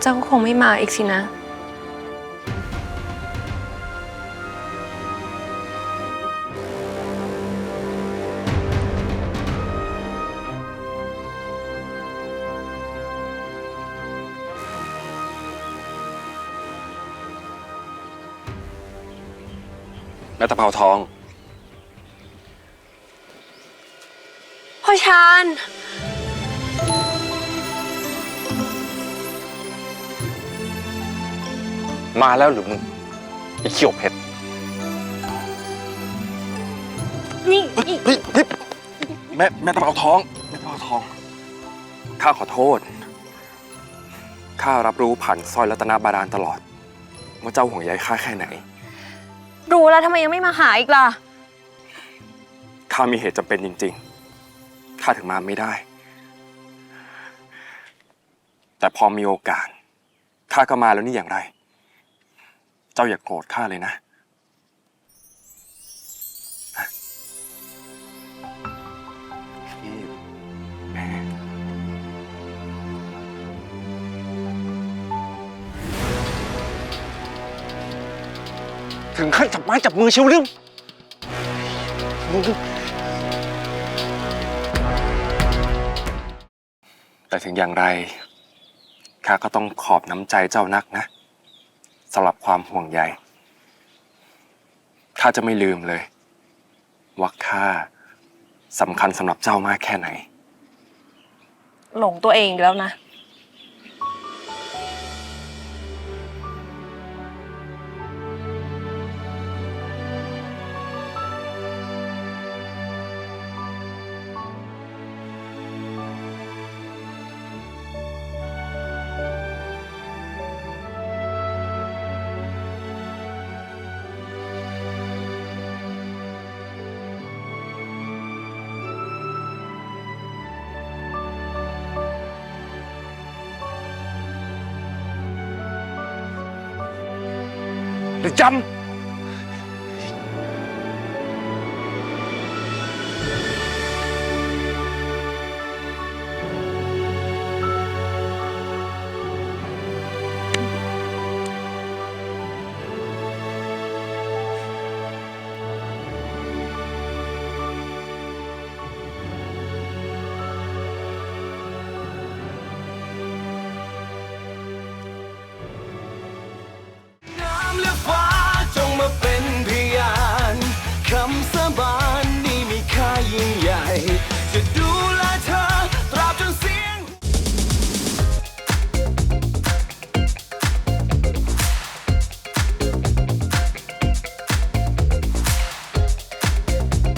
เจ้าคงไม่มาอีกสินะแม่ตะเภาทอง พ่อชาน มาแล้วหรือมึงไอ้เขียวเพชรนี่นี่เฮ้ยเฮ้ยแม่แม่ตะเภาทองแม่ตะเภาทอง ข้าขอโทษ ข้ารับรู้ผ่านสร้อยรัตนบาดาลตลอด ว่าเจ้าห่วงใยข้าแค่ไหน รู้แล้วทำไมยังไม่มาหาอีกล่ะ ข้ามีเหตุจำเป็นจริง ๆ ข้าถึงมาไม่ได้ แต่พอมีโอกาส ข้าก็มาแล้วนี่อย่างไร เจ้าอย่ากโกรธข้าเลยนะ พี่แม่ ถึงขั้นจับไม้จับมือเชียวหรืองแต่ถึงอย่างไรข้าก็ต้องขอบน้ำใจเจ้านักนะ สำหรับความห่วงใยข้าจะไม่ลืมเลย ว่าข้าสำคัญสำหรับเจ้ามากแค่ไหน หลงตัวเองอีกแล้วนะ หรื